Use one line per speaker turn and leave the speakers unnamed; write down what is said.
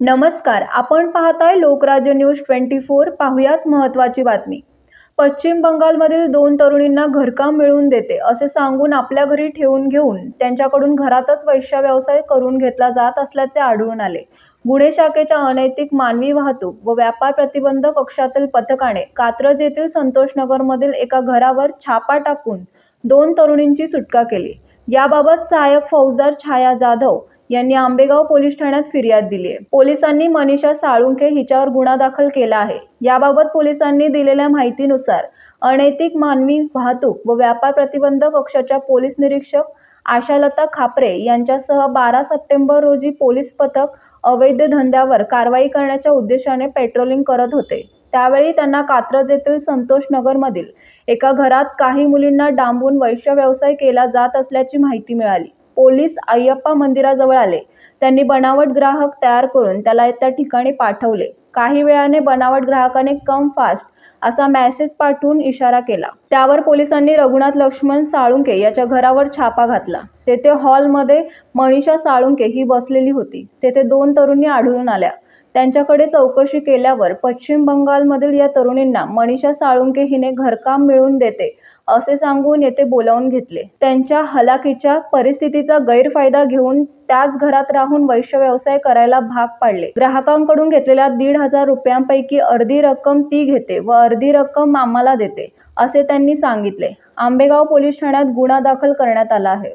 नमस्कार आपण पाहताय लोकराज्य न्यूज ट्वेंटी फोर पाहुयात महत्त्वाची बातमी. पश्चिम बंगालमधील दोन तरुणींना घरकाम मिळवून देते असे सांगून आपल्या घरी ठेवून घेऊन त्यांच्याकडून घरातच वैश्य व्यवसाय करून घेतला जात असल्याचे आढळून आले. गुन्हे शाखेच्या अनैतिक मानवी वाहतूक व व्यापार प्रतिबंध कक्षातील पथकाने कात्रज येथील संतोषनगरमधील एका घरावर छापा टाकून दोन तरुणींची सुटका केली. याबाबत सहाय्यक फौजदार छाया जाधव यांनी आंबेगाव पोलीस ठाण्यात फिर्याद दिली आहे पोलिसांनी मनीषा साळुंखे हिच्यावर गुन्हा दाखल केला आहे. याबाबत पोलिसांनी दिलेल्या माहितीनुसार अनैतिक मानवी वाहतूक व व्यापार प्रतिबंधक कक्षाच्या पोलीस निरीक्षक आशालता खापरे यांच्यासह बारा सप्टेंबर रोजी पोलीस पथक अवैध धंद्यावर कारवाई करण्याच्या उद्देशाने पेट्रोलिंग करत होते. त्यावेळी त्यांना कात्रज येथील संतोष नगरमधील एका घरात काही मुलींना डांबून वैश्य व्यवसाय केला जात असल्याची माहिती मिळाली. पोलीस अय्यप्पा मंदिराजवळ आले. त्यांनी बनावट ग्राहक तयार करून त्याला त्या ठिकाणी पाठवले. काही वेळाने बनावट ग्राहकाने कम फास्ट असा मेसेज पाठवून इशारा केला. त्यावर पोलिसांनी रघुनाथ लक्ष्मण साळुंके याच्या घरावर छापा घातला. तेथे हॉलमध्ये मनीषा साळुंके ही बसलेली होती. तेथे दोन तरुणी आढळून आल्या. त्यांच्याकडे चौकशी केल्यावर पश्चिम बंगालमधील या तरुणींना मनीषा साळुंके हिने घरकाम मिळवून देते असे सांगून येथे बोलावून घेतले. त्यांच्या हलाखीच्या परिस्थितीचा गैरफायदा घेऊन त्याच घरात राहून वैश्य व्यवसाय करायला भाग पाडले. ग्राहकांकडून घेतलेल्या दीड हजार रुपयांपैकी अर्धी रक्कम ती घेते व अर्धी रक्कम आम्हाला देते असे त्यांनी सांगितले. आंबेगाव पोलीस ठाण्यात गुन्हा दाखल करण्यात आला आहे.